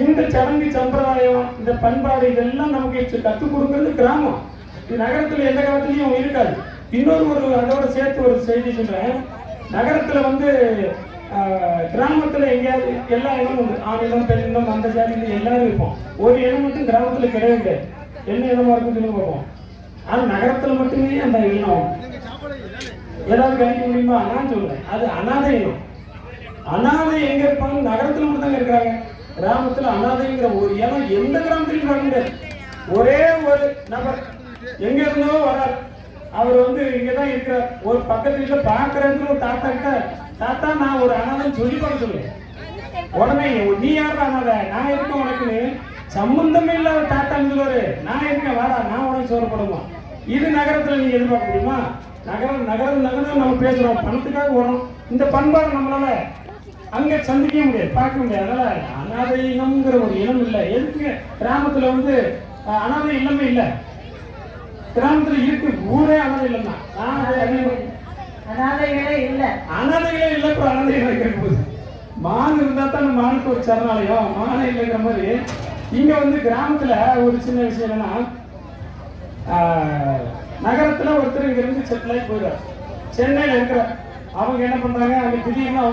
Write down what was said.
இந்த சடங்கு சம்பிரதாயம் இந்த பண்பாடு இதெல்லாம் நமக்கு கற்றுக் கொடுக்கறது கிராமம். இது நகரத்துல எந்த காலத்துலயும் இருக்காது. இன்னொரு ஒரு அதோட சேர்த்து ஒரு செய்தி சொல்றேன். நகரத்துல வந்து கிராமத்தில் கிராமத்துல எங்கேயாவது எல்லா இனமும் உண்டு. ஆண் இனம் பெண் இனம் அந்த ஜாதி எல்லாரும் இருப்போம். ஒரு இனம் மட்டும் கிராமத்துல கிடையவே கிடையாது. என்ன இனமா இருக்கும் சொல்லி பார்ப்போம் ஆனா நகரத்துல மட்டுமே அந்த இனம் ஏதாவது கணிக்க முடியுமா? நான் சொல்றேன். அது அனாதை இனம் அனாதை எங்க இருப்பாங்க? நகரத்துல மட்டும் தாங்க இருக்கிறாங்க. கிராமத்துல அனாதைங்கிற ஒரு இனம் எந்த கிராமத்திலும் பார்க்க முடியாது. ஒரே ஒரு நபர் எங்க இருந்தோ வரார் அவர் வந்து இங்கதான் இருக்கிறார். ஒரு பக்கத்து வீட்டுல பாக்குறேன்னு ஒரு தாத்தா கிட்ட தாத்தா நான் ஒரு அனாதைன்னு சொல்லி பார்க்க சொல்லுவேன். உடனே நீ யார் அனாதை? நான் இருக்கேன் உனக்குன்னு? சம்பந்தமே இல்லாத தாத்தான்னு சொல்லுவாரு. நான் இருக்கேன் வாடா நான் உனக்கு சோறப்படுமா இது நகரத்துல நீங்க எதிர்பார்க்க முடியுமா? நகரம் நகரம் நகரம் நம்ம பேசுறோம். பணத்துக்காக ஓடுறோம். இந்த பண்பாடு நம்மளால அங்க சந்திக்க முடியாது பார்க்க முடியாது. அதனால அனாதை இனம்ங்கிற ஒரு இனம் இல்லை. எதுக்கு கிராமத்துல வந்து அனாதை இல்லமே இல்லை. கிராமத்துல இருக்கு ஊரே அனாதை அதை அறிவேன். அனாதைகளே இல்ல. அனாதைகளே இல்லை இப்போ அனாதைகள் இருக்கிற போது. மான் இருந்தா தான் மானுக்கு ஒரு சரணாலயம். மானை இல்லைங்கிற மாதிரி இங்க வந்து கிராமத்துல ஒரு சின்ன விஷயம் என்னன்னா நகரத்துல ஒருத்தர் இங்க இருந்து செட்டில் ஆகி போயிடுறார். சென்னையில இருக்கிற அவங்க என்ன பண்றாங்க அங்க திடீர்னு அவங்க